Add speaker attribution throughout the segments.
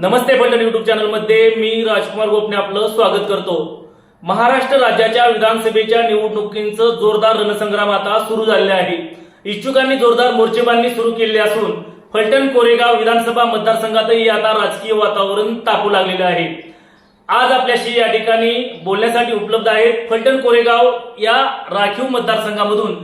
Speaker 1: नमस्ते Phaltan YouTube चॅनलमध्ये मी राजकुमार गोपने आपलं स्वागत करतो. महाराष्ट्र राज्याच्या विधानसभेच्या निवडणुकींचं जोरदार रणसंग्राम आता सुरू झालेले आहे. इच्छुकांनी जोरदार मोर्चेबांधणी सुरू केली असून फलटण कोरेगाव विधानसभा मतदारसंघातही आता राजकीय वातावरण तापू लागलेलं आहे. आज आपल्याशी या ठिकाणी बोलण्यासाठी उपलब्ध आहेत फलटण कोरेगाव या राखीव मतदारसंघामधून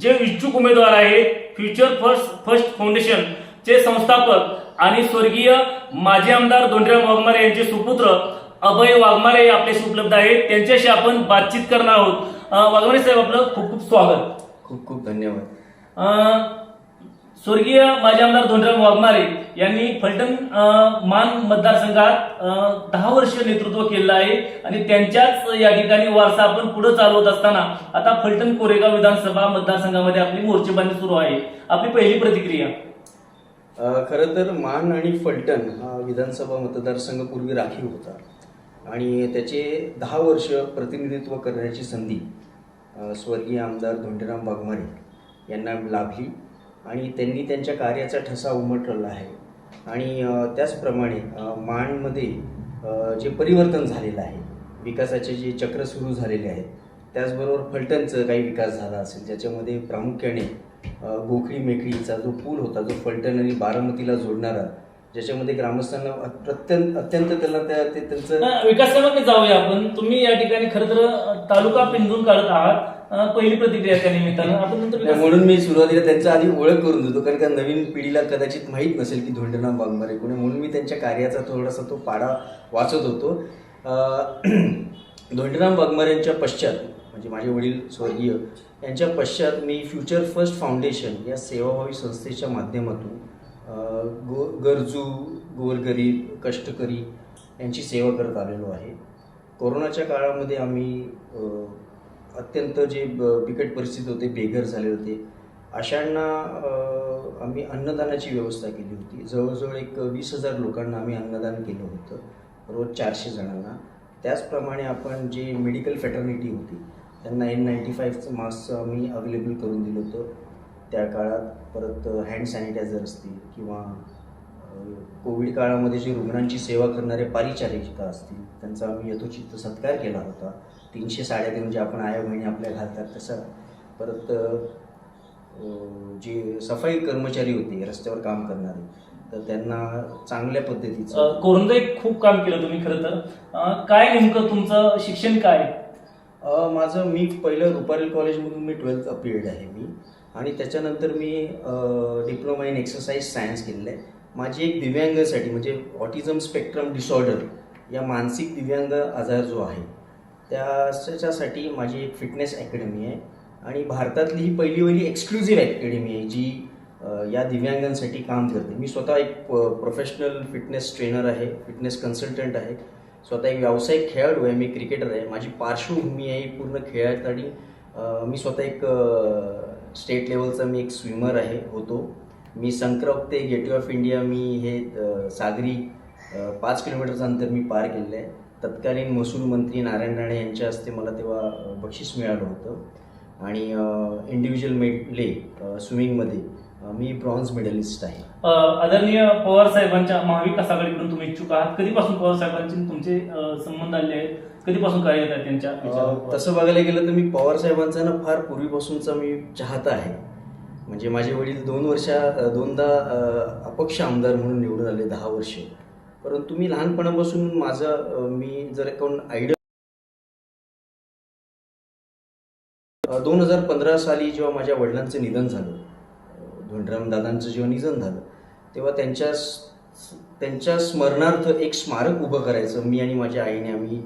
Speaker 1: जे इच्छुक उमेदवार आहेत फ्युचर फर्स्ट फर्स्ट फाउंडेशन चे संस्थापक आणि स्वर्गीय माजी आमदार धोंडराव वाघमारे यांचे सुपुत्र अभय वाघमारे आपल्याशी उपलब्ध आहेत. त्यांच्याशी आपण बातचीत करणार आहोत. वाघमारे साहेब आपलं खूप खूप स्वागत.
Speaker 2: खूप खूप धन्यवाद.
Speaker 1: स्वर्गीय माजी आमदार धोंडराव वाघमारे यांनी फलटण मान मतदारसंघात दहा वर्ष नेतृत्व केलं आहे आणि त्यांच्याच या ठिकाणी वारसा आपण पुढे चालवत असताना आता फलटण कोरेगाव विधानसभा मतदारसंघामध्ये आपली मोर्चेबांधणी सुरू आहे. आपली पहिली प्रतिक्रिया.
Speaker 2: खरं तर मान आणि फलटण हा विधानसभा मतदारसंघ पूर्वी राखीव होता. आणि त्याचे दहा वर्ष प्रतिनिधित्व करण्याची संधी स्वर्गीय आमदार धोंडीराम वाघमारे यांना लाभली आणि त्यांनी त्यांच्या कार्याचा ठसा उमटवला आहे. आणि त्याचप्रमाणे माणमध्ये जे परिवर्तन झालेलं आहे विकासाचे जे चक्र सुरू झालेले आहेत त्याचबरोबर फलटणचं काही विकास झाला असेल ज्याच्यामध्ये प्रामुख्याने गोखरी मेखळीचा जो पूल होता जो फलटण आणि बारामतीला जोडणारा ज्याच्यामध्ये ग्रामस्थांना अत्यंत अत्यंत त्याला त्या ते त्यांचं
Speaker 1: अं, विकासामध्ये जाऊया आपण. तुम्ही या ठिकाणी खरं तर तालुका पिंजून काढत आहात. पहिली प्रतिक्रिया त्या निमित्तानं. आपण नंतर विकास-
Speaker 2: म्हणून मी सुरुवातीला त्यांचा आधी ओळख करून देतो कारण का नवीन पिढीला कदाचित माहीत नसेल की धोंडराम वाघमारे कोणी म्हणून मी त्यांच्या कार्याचा थोडासा तो पाडा वाचत होतो. धोंडराम वाघमारेंच्या पश्चात म्हणजे माझे वडील स्वर्गीय यांच्या पश्चात मी फ्युचर फर्स्ट फाउंडेशन या सेवाभावी संस्थेच्या माध्यमातून गो गरजू गोरगरीब कष्टकरी यांची सेवा करत आलेलो आहे. कोरोनाच्या काळामध्ये आम्ही अत्यंत जे ब- बिकट परिस्थिती होते बेघर झाले होते अशांना आम्ही अन्नदानाची व्यवस्था केली होती. जवळजवळ एक वीस हजार लोकांना आम्ही अन्नदान केलं होतं रोज चारशे जणांना. त्याचप्रमाणे आपण जे मेडिकल फॅटर्निटी होती त्यांना एन नाईन्टी फाईव्हचं मास्क आम्ही अवेलेबल करून दिलं होतं. त्या काळात परत हँड सॅनिटायझर असतील किंवा कोविड काळामध्ये जे रुग्णांची सेवा करणारे पारिचारिका असतील त्यांचा आम्ही यथोचित सत्कार केला होता. तीनशे साड्या देऊन जे आपण आया बहिणी आपल्या घालतात तसं. परत जे सफाई कर्मचारी होते रस्त्यावर काम करणारे तर त्यांना चांगल्या पद्धतीचं
Speaker 1: कोरोनाचं एक खूप काम केलं तुम्ही खरं तर. काय नेमकं तुमचं शिक्षण काय?
Speaker 2: माझं मी पहिलं रुपारेल कॉलेजमधून मी ट्वेल्थ अपील्ड आहे मी. आणि त्याच्यानंतर मी डिप्लोमा इन एक्सरसाइज सायन्स केलेलं आहे. माझी एक दिव्यांगासाठी म्हणजे ऑटिझम स्पेक्ट्रम डिसऑर्डर या मानसिक दिव्यांग आजार जो आहे त्याच्यासाठी माझी एक फिटनेस अकॅडमी आहे. आणि भारतातली ही पहिली पहिली एक्सक्लुझिव्ह अकॅडमी आहे जी या दिव्यांगांसाठी काम करते. मी स्वतः एक प्रोफेशनल फिटनेस ट्रेनर आहे फिटनेस कन्सल्टंट आहे. स्वतः एक व्यावसायिक खेळाडू आहे मी क्रिकेटर आहे. माझी पार्श्वभूमी आहे पूर्ण खेळासाठी मी स्वतः एक स्टेट लेवलचा मी एक स्विमर आहे होतो. मी संक्रप ते गेटवे ऑफ इंडिया मी हे सागरी पाच किलोमीटरचं अंतर मी पार केलेलं आहे. तत्कालीन महसूल मंत्री नारायण राणे यांच्या हस्ते मला तेव्हा बक्षीस मिळालं होतं. आणि इंडिव्हिज्युअल मेडले स्विमिंगमध्ये मी ब्रॉन्झ मेडलिस्ट आहे.
Speaker 1: आदरणीय पवार साहेबांच्या महाविकास आघाडीकडून तुम्ही इच्छुक आहात. कधीपासून पवार साहेबांचे तुमचे संबंध आले आहेत? कधीपासून कार्यरत आहेत त्यांच्या?
Speaker 2: तसं बघायला गेलं तर मी पवार साहेबांचा ना फार पूर्वीपासूनचा मी चाहता आहे. म्हणजे माझे वडील दोन वर्षा दोनदा अपक्ष आमदार म्हणून निवडून आले दहा वर्ष. परंतु मी लहानपणापासून माझं मी जर कोण आयडिया दोन हजार पंधरा साली जेव्हा माझ्या वडिलांचं निधन झालं अ, दादांचं जेव्हा निधन झालं. तेव्हा त्यांच्या त्यांच्या स्मरणार्थ एक स्मारक उभं करायचं. मी आणि माझ्या आईने आम्ही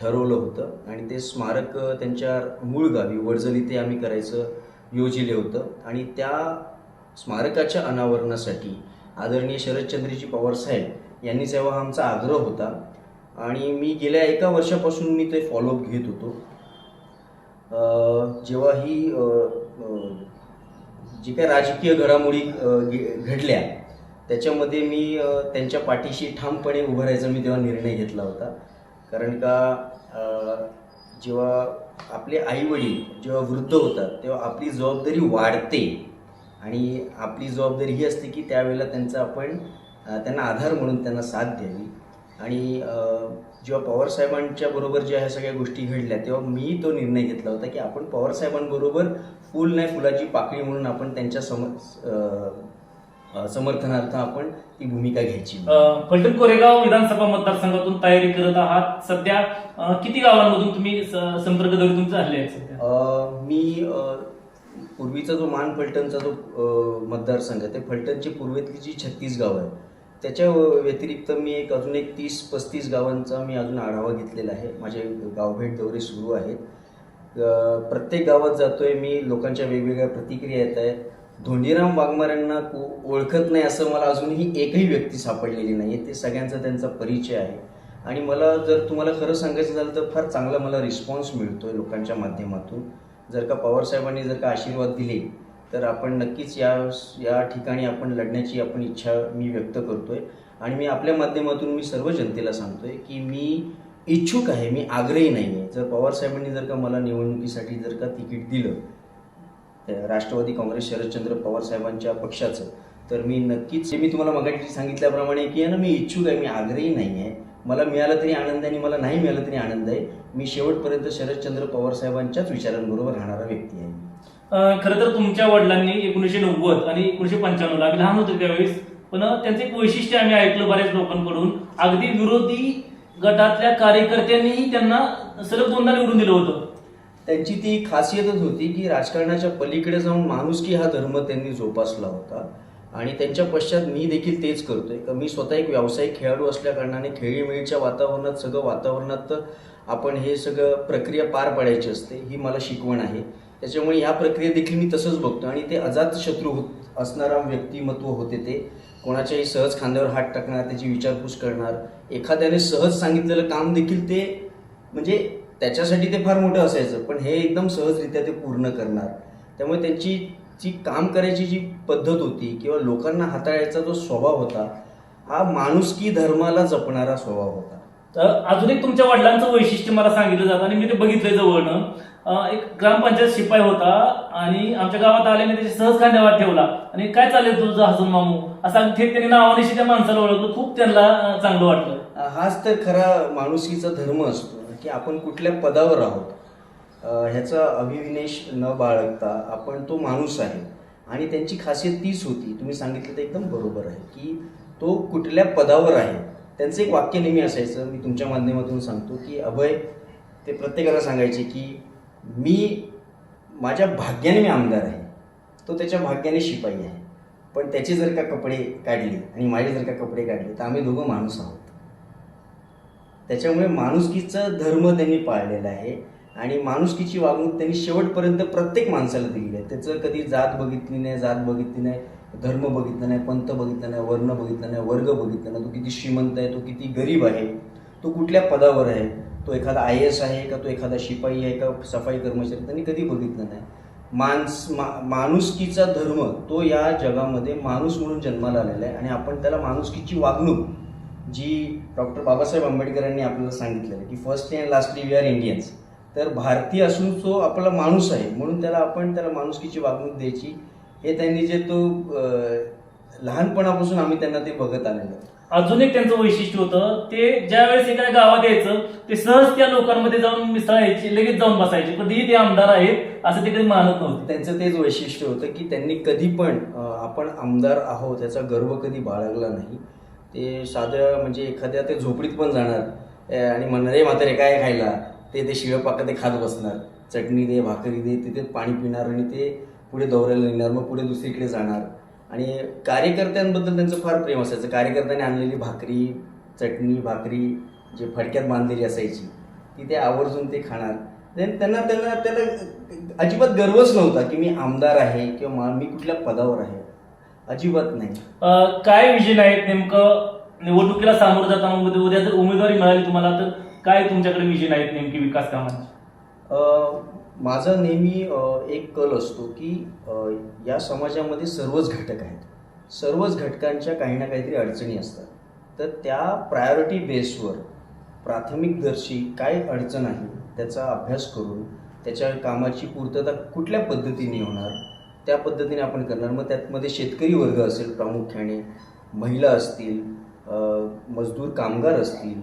Speaker 2: ठरवलं होतं. आणि ते स्मारक त्यांच्या मूळ गावी वडजली ते आम्ही करायचं योजिले होतं. आणि त्या स्मारकाच्या अनावरणासाठी आदरणीय शरदचंद्रजी पवार साहेब यांनी जेव्हा आमचा आग्रह होता आणि मी गेल्या एका वर्षापासून मी ते फॉलोअप घेत होतो. जेव्हा ही जी काय राजकीय घडामोडी घडल्या त्याच्यामध्ये मी त्यांच्या पाठीशी ठामपणे उभं राहायचा मी तेव्हा निर्णय घेतला होता. कारण का जेव्हा आपले आईवडील जेव्हा वृद्ध होतात तेव्हा आपली जबाबदारी वाढते. आणि आपली जबाबदारी ही असते की त्यावेळेला त्यांचा आपण त्यांना आधार म्हणून त्यांना साथ द्यावी. आणि जेव्हा पवारसाहेबांच्या बरोबर ज्या ह्या सगळ्या गोष्टी घडल्या तेव्हा मी तो निर्णय घेतला होता की आपण पवारसाहेबांबरोबर फुल नाही फुलाची पाकळी म्हणून आपण त्यांच्या सम अ, अ, समर्थनार्थ आपण ती भूमिका घ्यायची.
Speaker 1: फलटण कोरेगाव विधानसभा मतदारसंघातून तयारी करत आहात. सध्या किती गावांमधून तुम्ही संपर्क दौरे तुमचे
Speaker 2: अ, मी पूर्वीचा जो मान फलटणचा जो मतदारसंघ आहे ते फलटणची पूर्वेतली जी छत्तीस गावं आहे त्याच्या व्यतिरिक्त मी एक अजून एक तीस पस्तीस गावांचा मी अजून आढावा घेतलेला आहे. माझे गावभेट दौरे सुरू आहेत. प्रत्येक गावात जातोय मी लोकांच्या वेगवेगळ्या प्रतिक्रिया येत आहेत. धोंडीराम वाघमाऱ्यांना ओळखत नाही असं मला अजूनही एकही व्यक्ती सापडलेली नाही ते सगळ्यांचा त्यांचा परिचय आहे. आणि मला जर तुम्हाला खरं सांगायचं झालं तर फार चांगला मला रिस्पॉन्स मिळतो आहे लोकांच्या माध्यमातून. जर का पवारसाहेबांनी जर का आशीर्वाद दिले तर आपण नक्कीच या या ठिकाणी आपण लढण्याची आपण इच्छा मी व्यक्त करतोय. आणि मी आपल्या माध्यमातून मी सर्व जनतेला सांगतोय की मी इच्छुक आहे मी आग्रही नाही आहे जर पवारसाहेबांनी जर का मला निवडणुकीसाठी जर का तिकीट दिलं राष्ट्रवादी काँग्रेस शरदचंद्र पवार साहेबांच्या पक्षाचं तर मी नक्कीच मी तुम्हाला मगाशी सांगितल्याप्रमाणे की आहे ना मी इच्छुक आहे मी आग्रही नाही आहे मला मिळालं तरी आनंद आहे आणि मला नाही मिळालं तरी आनंद आहे. मी शेवटपर्यंत शरदचंद्र पवार साहेबांच्याच विचारांबरोबर राहणारा व्यक्ती आहे.
Speaker 1: खरं तर तुमच्या वडिलांनी एकोणीशे नव्वद आणि एकोणीशे पंच्याण्णवला आम्ही लहान होतो त्यावेळेस पण त्यांचं एक वैशिष्ट्य आम्ही ऐकलं बऱ्याच लोकांकडून. अगदी विरोधी गटातल्या कार्यकर्त्यांनीही त्यांना सलग दोनदा निवडून दिलं होतं.
Speaker 2: त्यांची ती खासियतच होती की राजकारणाच्या पलीकडे जाऊन माणुसकी हा धर्म त्यांनी जोपासला होता. आणि त्यांच्या पश्चात मी देखील तेच करतोय. का मी स्वतः एक व्यावसायिक खेळाडू असल्या कारणाने खेळीमेळीच्या वातावरणात सगळं वातावरणात आपण हे सगळं प्रक्रिया पार पाडायची असते ही मला शिकवण आहे. त्याच्यामुळे या प्रक्रिया देखील मी तसंच बघतो आणि ते अजात शत्रू होत असणारा व्यक्तिमत्व होते ते. कोणाच्याही सहज खांद्यावर हात टाकणार त्याची विचारपूस करणार. एखाद्याने सहज सांगितलेलं काम देखील ते म्हणजे त्याच्यासाठी ते फार मोठं असायचं पण हे एकदम सहजरित्या ते पूर्ण करणार. त्यामुळे त्यांची जी काम करायची जी पद्धत होती किंवा लोकांना हाताळायचा जो स्वभाव होता हा माणुसकी धर्माला जपणारा स्वभाव होता.
Speaker 1: तर अजून एक तुमच्या वडिलांचं वैशिष्ट्य मला सांगितलं जातं आणि मी ते बघितलंय जवळनं. एक ग्रामपंचायत शिपाई होता आणि आमच्या गावात आल्याने त्याची सहज खांद्यावर ठेवला. आणि काय चालेल तुझं हसून मामू? असं थेट त्यांनी नावानिशी त्या माणसाला ओळखलं खूप त्यांना चांगलं वाटलं.
Speaker 2: हाच तर खरा माणुसकीचा धर्म असतो की आपण कुठल्या पदावर आहोत. ह्याचा अभिविनेश न बाळगता आपण तो माणूस आहे. आणि त्यांची खासियत तीच होती तुम्ही सांगितलं ते एकदम बरोबर आहे की तो कुठल्या पदावर आहे. त्यांचं एक वाक्य नेहमी असायचं मी तुमच्या माध्यमातून सांगतो की अभय ते प्रत्येकाला सांगायचे की मी माझ्या भाग्याने मी आमदार आहे. तो त्याच्या भाग्याने शिपाई आहे. पण त्याचे जर का कपडे काढले आणि माझे जर का कपडे काढले तर आम्ही दोघं माणूस आहोत. त्याच्यामुळे माणुसकीचं धर्म त्यांनी पाळलेला आहे. आणि माणुसकीची वागणूक त्यांनी शेवटपर्यंत प्रत्येक माणसाला दिलेली आहे. त्याचं कधी जात बघितली नाही जात बघितली नाही धर्म बघितला नाही पंथ बघितला नाही वर्ण बघितला नाही वर्ग बघितला नाही. तो किती श्रीमंत आहे तो किती गरीब आहे तो कुठल्या पदावर आहे तो एखादा आय एस आहे का तो एखादा शिपाई आहे का सफाई कर्मचारी त्यांनी कधी बघितलं नाही. माणस मा माणुसकीचा धर्म तो या जगामध्ये माणूस म्हणून जन्माला आलेला आहे आणि आपण त्याला माणुसकीची वागणूक जी डॉक्टर बाबासाहेब आंबेडकरांनी आपल्याला सांगितलेलं आहे की first and lastly we are Indians तर भारतीय असून तो आपला माणूस आहे म्हणून त्याला आपण त्याला माणुसकीची वागणूक द्यायची. हे त्यांनी जे तो लहानपणापासून आम्ही त्यांना ते बघत आलेलो आहे.
Speaker 1: अजून एक त्यांचं वैशिष्ट्य होतं ते ज्या वेळेस एखाद्या गावात यायचं ते सहज त्या लोकांमध्ये जाऊन मिसळायचे लगेच जाऊन बसायचे. कधीही ते आमदार आहेत असं ते कधी मानत नव्हते.
Speaker 2: त्यांचं तेच वैशिष्ट्य होतं की त्यांनी कधी पण आपण आमदार आहोत त्याचा गर्व कधी बाळगला नाही. ते साधं म्हणजे एखाद्या ते झोपडीत पण जाणार आणि म्हणणार रे म्हातारे काय खायला? ते ते शिळं ते खात बसणार. चटणी दे भाकरी दे तिथे पाणी पिणार आणि ते पुढे दौऱ्याला निघणार मग पुढे दुसरीकडे जाणार. आणि कार्यकर्त्यांबद्दल त्यांचं फार प्रेम असायचं. कार्यकर्त्यांनी आणलेली भाकरी चटणी भाकरी जे फडक्यात बांधलेली असायची ती ते आवर्जून ते खाणार. Then त्यांना त्यांना त्याला अजिबात गर्वच नव्हता की मी आमदार आहे किंवा मा- मी कुठल्या पदावर आहे. अजिबात नाही.
Speaker 1: काय विजन आहेत नेमकं? निवडणुकीला सामोरं जाताना उद्या उद्या जर उमेदवारी मिळाली तुम्हाला तर काय तुमच्याकडे विजन आहेत नेमकी विकास कामांची?
Speaker 2: माझा नेहमी एक कल असतो की या समाजामध्ये सर्वच घटक आहेत. सर्वच घटकांच्या काही ना काहीतरी अडचणी असतात. तर त्या प्रायोरिटी बेसवर प्राथमिकदर्शी काय अडचण आहे त्याचा अभ्यास करून त्याच्या कामाची पूर्तता कुठल्या पद्धतीने होणार त्या पद्धतीने आपण करणार. मग त्यातमध्ये शेतकरी वर्ग असेल प्रामुख्याने महिला असतील मजदूर कामगार असतील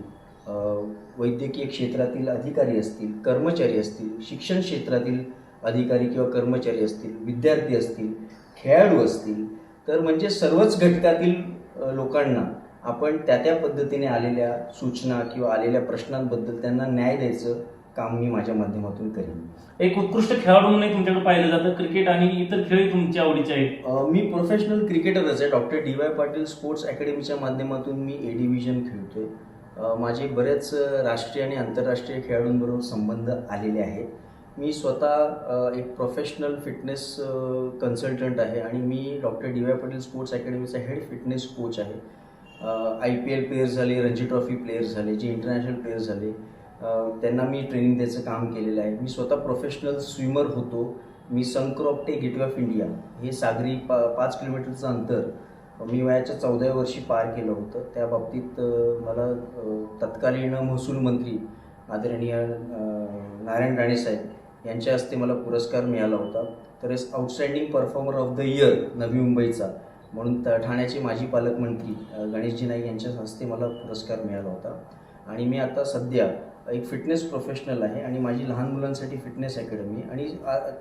Speaker 2: वैद्यकीय क्षेत्रातील अधिकारी असतील कर्मचारी असतील शिक्षण क्षेत्रातील अधिकारी किंवा कर्मचारी असतील विद्यार्थी असतील खेळाडू असतील तर म्हणजे सर्वच घटकातील लोकांना आपण त्या त्या पद्धतीने आलेल्या सूचना किंवा आलेल्या प्रश्नांबद्दल त्यांना न्याय द्यायचं काम मी माझ्या माध्यमातून करेन.
Speaker 1: एक उत्कृष्ट खेळाडू म्हणून तुमच्याकडे पाहिलं जातं क्रिकेट आणि इतर खेळही तुमच्या आवडीचे आहेत.
Speaker 2: मी प्रोफेशनल क्रिकेटरच आहे. Doctor D Y Patil sports अकॅडमीच्या माध्यमातून मी ए डिव्हिजन खेळतोय. माझे बरेच राष्ट्रीय आणि आंतरराष्ट्रीय खेळाडूंबरोबर संबंध आलेले आहेत. मी स्वतः एक प्रोफेशनल फिटनेस कन्सल्टंट आहे आणि मी doctor D Y Patil sports अकॅडमीचा head fitness coach आहे. आय पी एल प्लेयर्स झाले रणजी ट्रॉफी प्लेयर्स झाले जे इंटरनॅशनल प्लेयर्स झाले. त्यांना मी ट्रेनिंग द्यायचं काम केलेलं आहे. मी स्वतः प्रोफेशनल स्विमर होतो. मी संक्रॉप्टे गेटवे ऑफ इंडिया हे सागरी पा पाच किलोमीटरचं अंतर मी वयाच्या चौदाव्या वर्षी पार केलं होतं. त्या बाबतीत मला तत्कालीन महसूल मंत्री आदरणीय नारायण राणे साहेब यांच्या हस्ते मला पुरस्कार मिळाला होता. तर outstanding performer of the year Navi मुंबईचा. म्हणून ठाण्याचे माजी पालकमंत्री गणेशजी नाईक यांच्या हस्ते मला पुरस्कार मिळाला होता. आणि मी आता सध्या एक फिटनेस प्रोफेशनल आहे आणि माझी लहान मुलांसाठी फिटनेस अकॅडमी आणि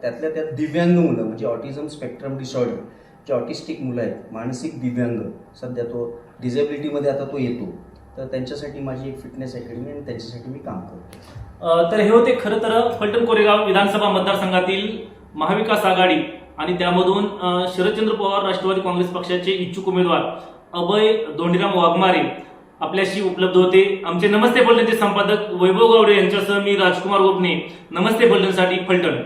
Speaker 2: त्यातल्या त्यात दिव्यांग मुलं म्हणजे ऑटिझम स्पेक्ट्रम डिसऑर्डर जे ऑटिस्टिक मुलं आहेत मानसिक दिव्यांग सध्या तो डिझेबिलिटीमध्ये आता तो येतो. तर त्यांच्यासाठी माझी एक फिटनेस अकॅडमी आणि त्यांच्यासाठी मी काम करतो.
Speaker 1: तर हे होते खरं तर फलटण कोरेगाव विधानसभा मतदारसंघातील महाविकास आघाडी आणि त्यामधून शरदचंद्र पवार राष्ट्रवादी काँग्रेस पक्षाचे इच्छुक उमेदवार अभय धोंडीराम वाघमारे आपल्याशी उपलब्ध होते. आमचे नमस्ते फलटणचे संपादक वैभव गावडे यांच्यासह मी राजकुमार गोपने. नमस्ते फलटणसाठी फलटण.